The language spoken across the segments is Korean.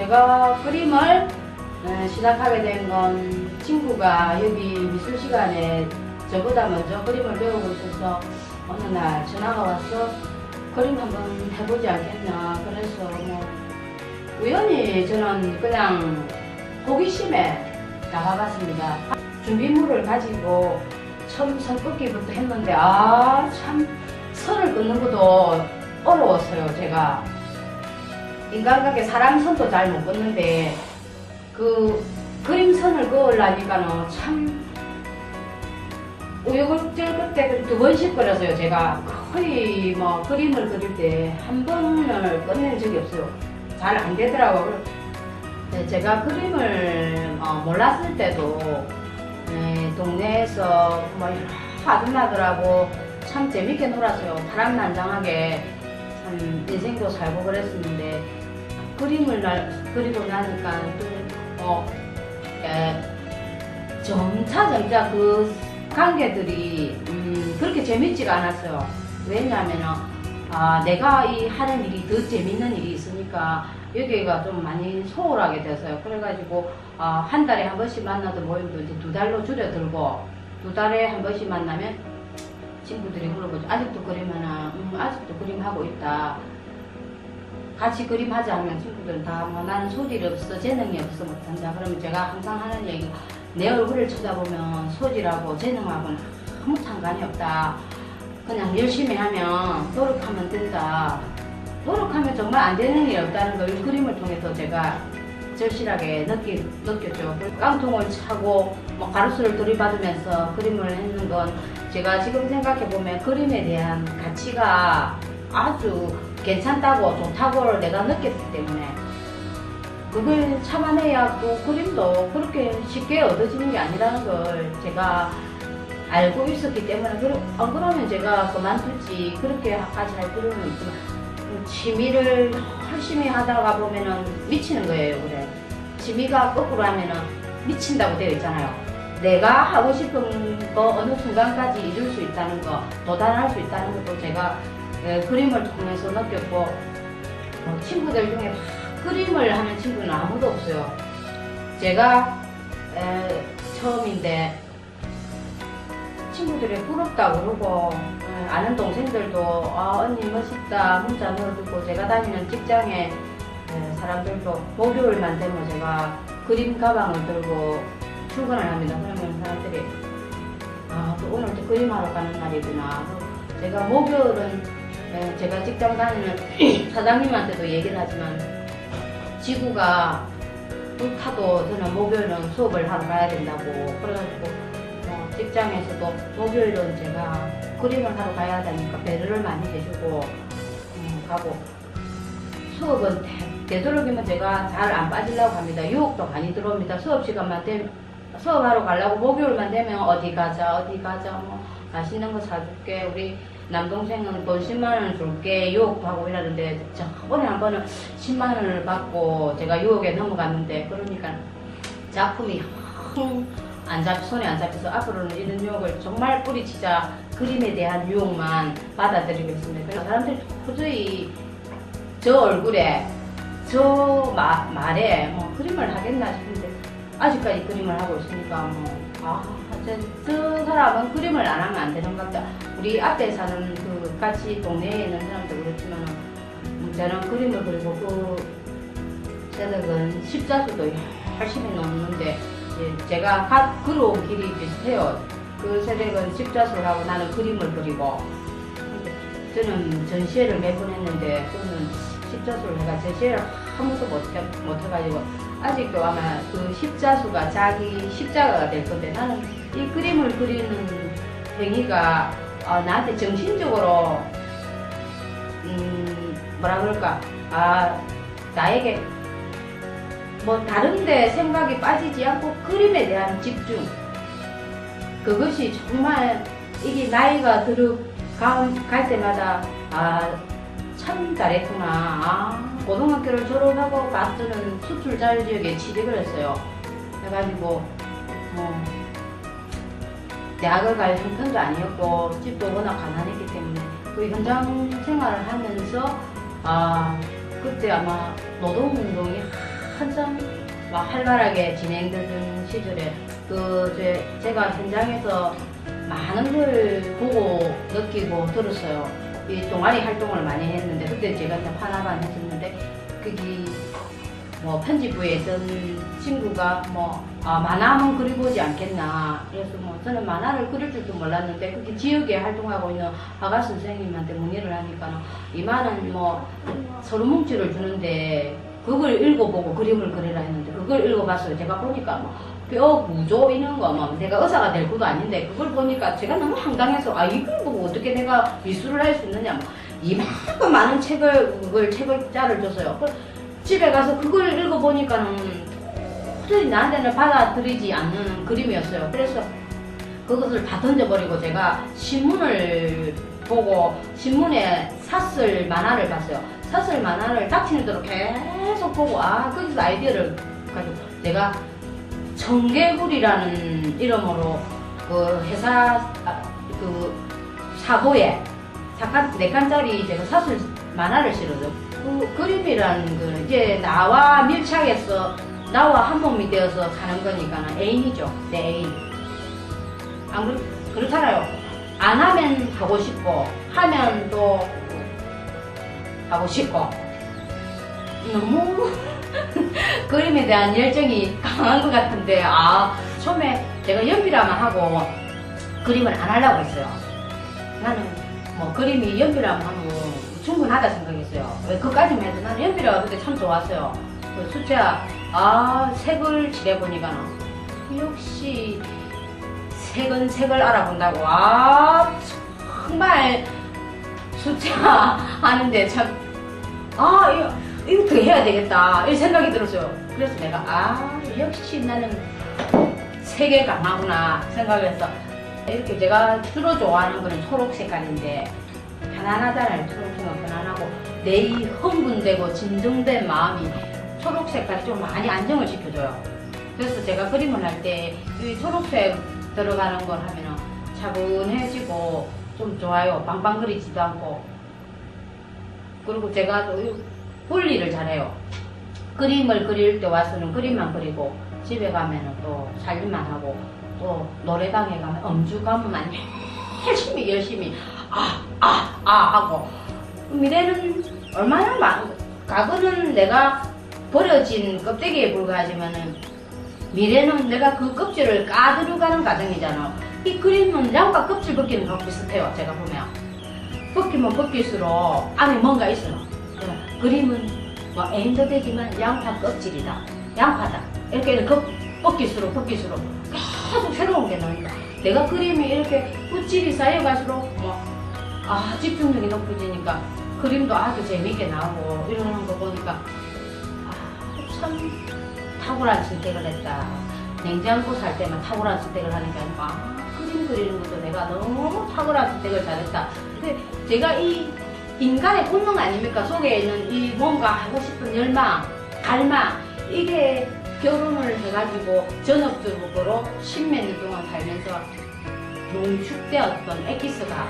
제가 그림을 에, 시작하게 된 건 친구가 여기 미술 시간에 저보다 먼저 그림을 배우고 있어서 어느 날 전화가 와서 그림 한번 해보지 않겠나 그래서 뭐 우연히 저는 그냥 호기심에 나가봤습니다. 준비물을 가지고 처음 선 긋기부터 했는데 아 참 선을 긋는 것도 어려웠어요 제가 인간관계 사람 선도 잘못 긋는데 그 그림 선을 그으려니까는 참 우여곡절 끝에 두 번씩 그렸어요. 제가 거의 뭐 그림을 그릴 때 한 번을 끝낸 적이 없어요. 잘 안 되더라고요. 네, 제가 그림을 어, 몰랐을 때도 네, 동네에서 뭐 아줌마들하고 참 재밌게 놀았어요. 파란만장하게 참 인생도 살고 그랬었는데 그림을 날, 그리고 나니까 또 어, 에, 점차 점차 그 관계들이 음, 그렇게 재밌지가 않았어요. 왜냐하면은 아, 내가 이 하는 일이 더 재밌는 일이 있으니까 여기가 좀 많이 소홀하게 돼서요. 그래가지고 아, 한 달에 한 번씩 만나도 모임도 이제 두 달로 줄여들고 두 달에 한 번씩 만나면 친구들이 물어보죠. 아직도 그림하나? 음, 아직도 그림하고 있다. 같이 그림하자 하면 친구들은 다 뭐 나는 소질이 없어, 재능이 없어 못한다. 그러면 제가 항상 하는 얘기가 내 얼굴을 쳐다보면 소질하고 재능하고는 아무 상관이 없다. 그냥 열심히 하면 노력하면 된다. 노력하면 정말 안 되는 일이 없다는 걸 이 그림을 통해서 제가 절실하게 느끼, 느꼈죠. 깡통을 차고 뭐 가로수를 들이받으면서 그림을 했는 건 제가 지금 생각해보면 그림에 대한 가치가 아주 괜찮다고 좋다고 내가 느꼈기 때문에 그걸 참아내야 또 그림도 그렇게 쉽게 얻어지는 게 아니라는 걸 제가 알고 있었기 때문에 안 그러면 제가 그만두지 그렇게까지 할 필요는 있지만 취미를 열심히 하다가 보면은 미치는 거예요 그래. 취미가 거꾸로 하면은 미친다고 되어 있잖아요. 내가 하고 싶은 거 어느 순간까지 이룰 수 있다는 거 도달할 수 있다는 것도 제가 에, 그림을 통해서 느꼈고 어, 친구들 중에 다 그림을 하는 친구는 아무도 없어요 제가 에, 처음인데 친구들이 부럽다 그러고 에, 아는 동생들도 아 언니 멋있다 문자 넣어주고 제가 다니는 직장에 에, 사람들도 목요일만 되면 제가 그림 가방을 들고 출근을 합니다. 그러면 사람들이 아, 또 오늘 또 그림하러 가는 날이구나. 제가 목요일은 에, 제가 직장 다니는 사장님한테도 얘기를 하지만 지구가 불타도 저는 목요일은 수업을 하러 가야 된다고 그래가지고 어, 직장에서도 목요일은 제가 그림을 하러 가야 되니까 배려를 많이 해주고 음, 가고 수업은 되- 되도록이면 제가 잘 안 빠지려고 합니다. 유혹도 많이 들어옵니다. 수업 시간만 되면 수업하러 가려고 목요일만 되면 어디 가자 어디 가자 뭐 맛있는 거 사줄게 우리 남동생은 돈 10만 원을 줄게 유혹도 하고 이러는데 저번에 한 번은 10만 원을 받고 제가 유혹에 넘어갔는데 그러니까 작품이 안 잡, 손에 안 잡혀서 앞으로는 이런 유혹을 정말 뿌리치자 그림에 대한 유혹만 받아들이겠습니다. 그래서 사람들이 도저히 저 얼굴에 저 마- 말에 뭐 그림을 하겠나 싶은데 아직까지 그림을 하고 있으니까 뭐, 아, 저, 저 사람은 그림을 안 하면 안 되는 것 같다. 우리 앞에 사는 그 같이 동네에 있는 사람도 그렇지만, 음, 저는 그림을 그리고 그 새댁은 십자수도 열심히 놓는데, 이제 제가 가, 걸어온 길이 비슷해요. 그 새댁은 십자수를 하고 나는 그림을 그리고, 저는 전시회를 몇 번 했는데, 저는 십자수를 해가 전시회를 한 번도 못, 해, 못 해가지고, 아직도 아마 그 십자수가 자기 십자가가 될 건데 나는 이 그림을 그리는 행위가 어, 나한테 정신적으로 음 뭐라 그럴까? 아 나에게 뭐 다른데 생각이 빠지지 않고 그림에 대한 집중. 그것이 정말 이게 나이가 들어갈 때마다 아 참 잘했구나. 아, 고등학교를 졸업하고 마트는 수출 자유지역에 취직을 했어요. 해가지고, 뭐, 대학을 갈 형편도 아니었고, 집도 워낙 가난했기 때문에, 그 현장 생활을 하면서, 아, 그때 아마 노동운동이 한참 막 활발하게 진행되던 시절에 그 제, 제가 현장에서 많은 걸 보고 느끼고 들었어요. 이 동아리 활동을 많이 했는데 그때 제가 이제 하나반 했었는데 거기 뭐 편집부에 있던 친구가 뭐 아, 만화 한번 그려보지 않겠나. 그래서 뭐 저는 만화를 그릴 줄도 몰랐는데 그게 지역에 활동하고 있는 화가 선생님한테 문의를 하니까 이만한 뭐 서류 뭉치를 주는데 그걸 읽어보고 그림을 그리라 했는데 그걸 읽어봤어요 제가 보니까 뭐 뼈 구조 이런 거 뭐 내가 의사가 될 것도 아닌데 그걸 보니까 제가 너무 황당해서 아 이걸 보고 어떻게 내가 미술을 할 수 있느냐 뭐 이만큼 많은 책을 그걸 책을 짜를 줬어요 그 집에 가서 그걸 읽어보니까는 도저히 나한테는 받아들이지 않는 그림이었어요. 그래서 그것을 다 던져버리고 제가 신문을 보고 신문에 샀을 만화를 봤어요. 샀을 만화를 닥치는 대로 계속 보고 아 거기서 아이디어를 가지고 내가 청개구리라는 이름으로 그 회사 아, 그 사고에 잠깐 네 칸짜리 제가 사슬 만화를 실어요. 그 그림이라는 거 이제 나와 밀착해서 나와 한 몸이 되어서 사는 거니까 애인이죠. 내 애인. 안 그렇, 그렇잖아요. 안 하면 하고 싶고 하면 또 하고 싶고 너무 그림에 대한 열정이 강한 것 같은데 아 처음에 제가 연필화만 하고 그림을 안 하려고 했어요. 나는 뭐 그림이 연필화만 하면 충분하다 생각했어요. 왜 그까지만 해도 나는 연필화가 그때 참 좋았어요. 그 수채화 아 색을 칠해보니까 역시 색은 색을 알아본다고 아 정말 수채화 하는데 참아 더 해야 되겠다 이 생각이 들었어요. 그래서 내가 아 역시 나는 색에 강하구나 생각해서 이렇게 제가 주로 좋아하는 거는 초록 색깔인데 편안하잖아요. 초록색은 편안하고 내 이 흥분되고 진정된 마음이 초록 색깔이 좀 많이 안정을 시켜줘요. 그래서 제가 그림을 할 때 이 초록색 들어가는 걸 하면은 차분해지고 좀 좋아요. 빵빵거리지도 않고. 그리고 제가 또 분리를 잘해요. 그림을 그릴 때 와서는 그림만 그리고 집에 가면은 또 살림만 하고 또 노래방에 가면 음주 가면만 열심히 열심히 아 아, 아 하고 미래는 얼마나 많은 과거는 내가 버려진 껍데기에 불과하지만은 미래는 내가 그 껍질을 까들어가는 과정이잖아. 이 그림은 양파 껍질 벗기는 거랑 비슷해요. 제가 보면 벗기면 벗길수록 안에 뭔가 있어요. 그 그림은 뭐 애인도 되지만 양파 껍질이다. 양파다. 이렇게 그 벗길수록 벗길수록 계속 새로운 게 나온다. 내가 그림이 이렇게 붓질이 쌓여갈수록 뭐, 아, 집중력이 높아지니까 그림도 아주 재밌게 나오고 이러는 거 보니까 아, 참 탁월한 선택을 했다. 냉장고 살 때만 탁월한 선택을 하는 게 아니고 아, 그림 그리는 것도 내가 너무 탁월한 선택을 잘했다. 근데 제가 이 인간의 본능 아닙니까? 속에 있는 이 뭔가 하고 싶은 열망, 갈망 이게 결혼을 해가지고 전업주부로 십몇 년 동안 살면서 농축되었던 엑기스가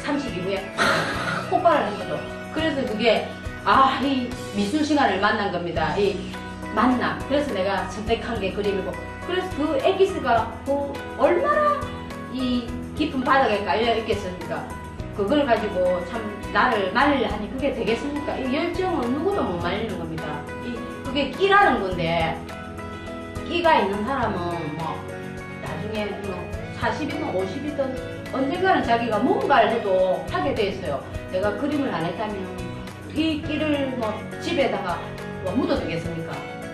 30 이후에 팍 폭발을 한 거죠. 그래서 그게 아, 이 미술 시간을 만난 겁니다. 이 만남. 그래서 내가 선택한 게 그림이고. 그래서 그 엑기스가 그 얼마나 이 깊은 바닥에 깔려 있겠습니까? 그걸 가지고 참 나를 말리하니 그게 되겠습니까? 이 열정은 누구도 못 말리는 겁니다. 이 그게 끼라는 건데 끼가 있는 사람은 뭐 나중에 뭐 40이든 50이든 언젠가는 자기가 뭔가를 해도 하게 돼 있어요. 내가 그림을 안 했다면 이 끼를 뭐 집에다가 뭐 묻어두겠습니까?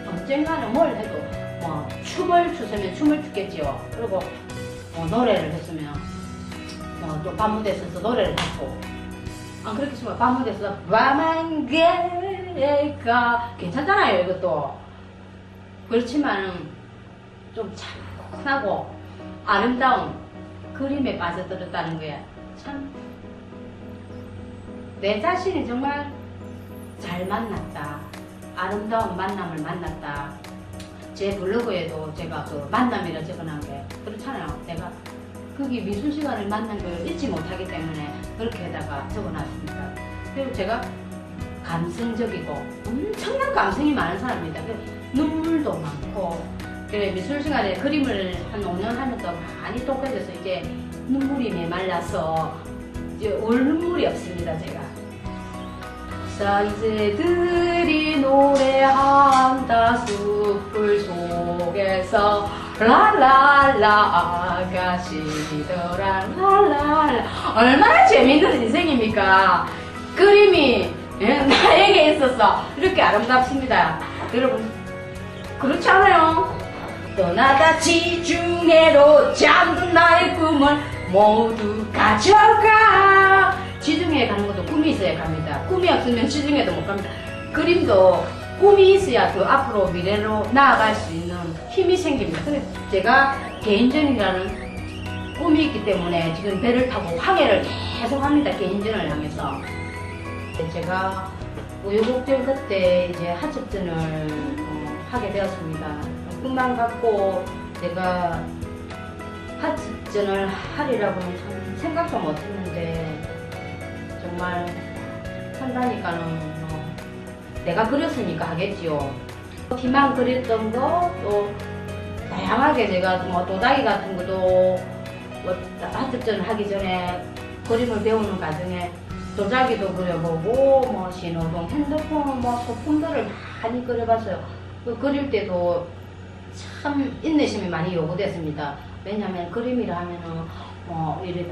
언젠가는 뭘 해도 뭐 춤을 추서면 춤을 추겠지요. 그리고 뭐 노래를 했으면 뭐또 밤무대 서서 노래를 하고. 안 그렇게 치면 밤무대 서서 밤한 개가 괜찮잖아요 이것도. 그렇지만은 좀 차분하고 아름다운 그림에 빠져들었다는 거야. 참. 내 자신이 정말 잘 만났다. 아름다운 만남을 만났다. 제 블로그에도 제가 그 만남이라 게 그렇잖아요. 내가 거기 미술 시간을 만난 걸 잊지 못하기 때문에 그렇게다가 적어놨습니다. 그리고 제가 감성적이고 엄청난 감성이 많은 사람입니다. 그 눈물도 많고 그래 미술 시간에 그림을 한 5년 하면서 많이 똑해져서 이제 눈물이 메말라서 이제 울 눈물이 없습니다 제가. 자 이제 들이 노래한다 숲을 속에서 라라라 아 가씨더라 라라라 얼마나 재밌는 인생입니까? 그림이 예, 나에게 있어서 이렇게 아름답습니다. 여러분 그렇지 않아요? 떠나다 지중해로 잠든 나의 꿈을 모두 가져가 지중해 가는 것도 꿈이 있어야 갑니다. 꿈이 없으면 지중해도 못 갑니다. 그림도 꿈이 있어야 더 앞으로 미래로 나아갈 수 있는 힘이 생깁니다 제가 개인전이라는 꿈이 있기 때문에 지금 배를 타고 항해를 계속 합니다 개인전을 향해서 제가 우여곡절 끝에 이제 하첩전을 어, 하게 되었습니다. 꿈만 갖고 내가 하첩전을 하리라고는 참 생각도 못했는데 정말 한다니까는 뭐 내가 그렸으니까 하겠지요. 희망 그렸던 거 또 다양하게 제가 뭐 도자기 같은 것도 뭐 하첩전을 하기 전에 그림을 배우는 과정에 도자기도 그려보고 뭐 신호등, 핸드폰, 뭐 소품들을 많이 그려봤어요. 그 그릴 때도 참 인내심이 많이 요구됐습니다. 왜냐하면 그림이라 하면은 뭐 이래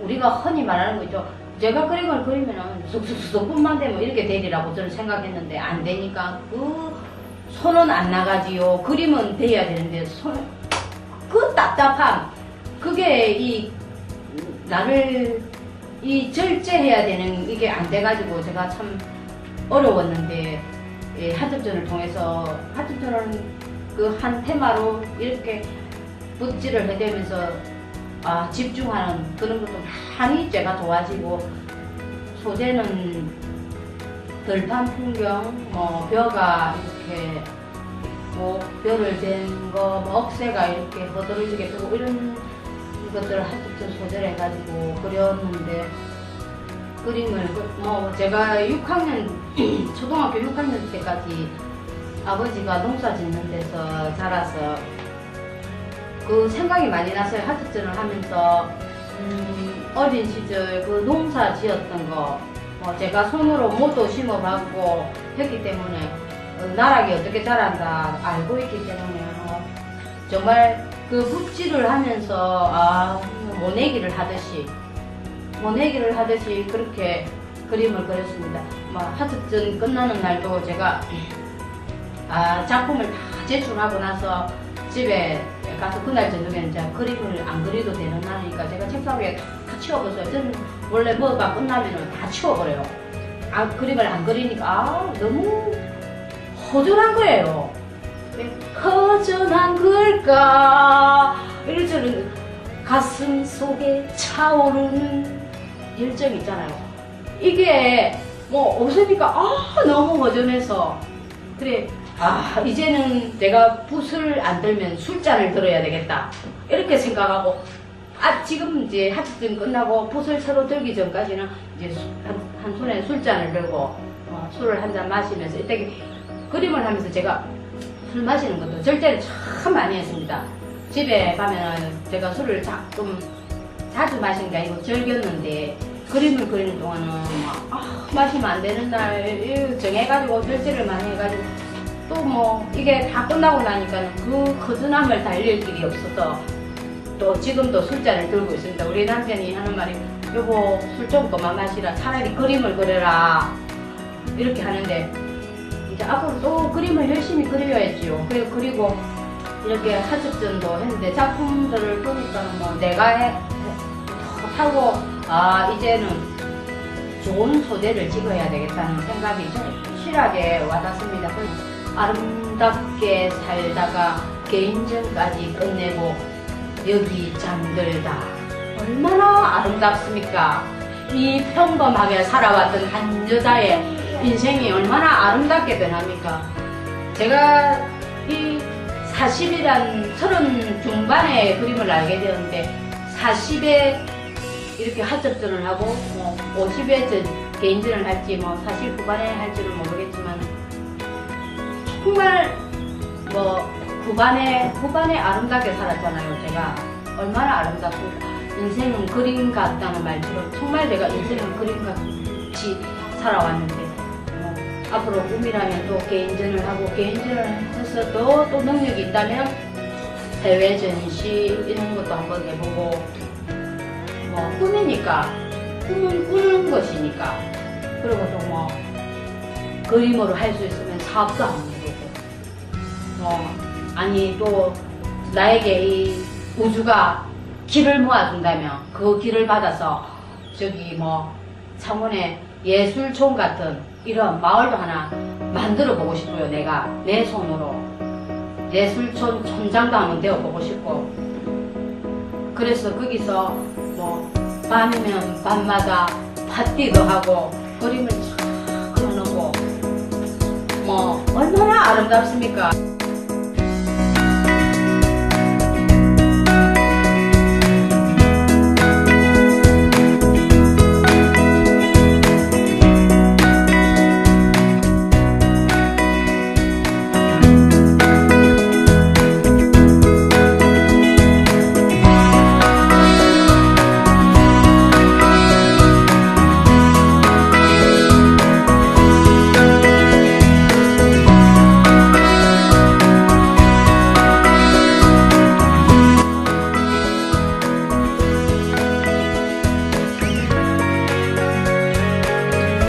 우리가 흔히 말하는 거 있죠. 제가 걸 그리면은 쑥쑥쑥뿐만 되면 이렇게 되리라고 저는 생각했는데 안 되니까 그 손은 안 나가지요. 그림은 돼야 되는데 손 그 답답함 그게 이 나를 이 절제해야 되는 이게 안 돼가지고 제가 참 어려웠는데 예, 하접전을 통해서 하접전은 그 한 테마로 이렇게 붓질을 해대면서 아, 집중하는 그런 것도 많이 제가 좋아지고 소재는 들판 풍경, 뭐 벼가 이렇게 뭐 벼를 댄거 뭐 억새가 이렇게 허드러지게 되고 이런 것들을 하여튼 소재를 해가지고 그렸는데 그림을 그- 뭐 제가 6학년 초등학교 6학년 때까지 아버지가 농사 짓는 데서 자라서 그 생각이 많이 났어요 하트전을 하면서 음, 어린 시절 그 농사 지었던 거 어, 제가 손으로 모도 심어봤고 했기 때문에 어, 나락이 어떻게 자란다 알고 있기 때문에 어, 정말 그 붓질을 하면서 아 모내기를 하듯이 모내기를 하듯이 그렇게 그림을 그렸습니다. 뭐 하트전 끝나는 날도 제가 아 작품을 다 제출하고 나서 집에 가서 그날 저녁에는 제가 그림을 안 그려도 되는 날이니까 제가 책상 위에 다 치워버려요. 저는 원래 뭐가 끝나면 다 치워버려요. 아 그림을 안 그리니까 아, 너무 허전한 거예요. 왜 허전한 걸까? 이럴 줄은 가슴 속에 차오르는 열정이 있잖아요. 이게 뭐 없으니까 아 너무 허전해서 그래 아 이제는 내가 붓을 안 들면 술잔을 들어야 되겠다 이렇게 생각하고 아 지금 이제 학습증 끝나고 붓을 새로 들기 전까지는 이제 수- 한, 한 손에 술잔을 들고 어, 술을 한 잔 마시면서 이때 그림을 하면서 제가 술 마시는 것도 절제를 참 많이 했습니다. 집에 가면은 제가 술을 조금 자주 마신 게 아니고 즐겼는데 그림을 그리는 동안은 막, 아, 마시면 안 되는 날 이, 정해가지고 절제를 많이 해가지고 또 뭐 이게 다 끝나고 나니까는 그 허전함을 달릴 길이 없어서 또 지금도 술잔을 들고 있습니다. 우리 남편이 하는 말이 여보 술 좀 그만 마시라 차라리 그림을 그려라 이렇게 하는데 이제 앞으로 또 그림을 열심히 그려야지요. 그리고 이렇게 하첩전도 했는데 작품들을 보니까는 뭐 내가 해, 해- 하고 아 이제는 좋은 소재를 찍어야 되겠다는 생각이 좀 확실하게 와닿습니다. 아름답게 살다가 개인전까지 끝내고 여기 잠들다 얼마나 아름답습니까? 이 평범하게 살아왔던 한 여자의 인생이 얼마나 아름답게 변합니까? 제가 이 40이란 서른 중반의 그림을 알게 되었는데 40에 이렇게 하첩전을 하고 뭐 50에 저 개인전을 할지 뭐 사실 후반에 할지는 모르겠지만 정말 뭐 후반에 후반에 아름답게 살았잖아요. 제가 얼마나 아름답고 인생은 그림 같다는 말처럼 정말 내가 인생은 그림 같이 살아왔는데 뭐 앞으로 꿈이라면 또 개인전을 하고 개인전을 해서 또, 또 능력이 있다면 해외 전시 이런 것도 한번 해보고 뭐 꿈이니까 꿈은 꾸는 것이니까 그리고 또 뭐 그림으로 할 수 있으면 사업도 해보고 뭐 아니 또 나에게 이 우주가 길을 모아준다면 그 길을 받아서 저기 뭐 창원에 예술촌 같은 이런 마을도 하나 만들어 보고 싶고요. 내가 내 손으로 예술촌 촌장도 한번 되어 보고 싶고. 그래서 거기서 뭐 밤이면 밤마다 파티도 하고 그림을 쫙 그려놓고 뭐 얼마나 아름답습니까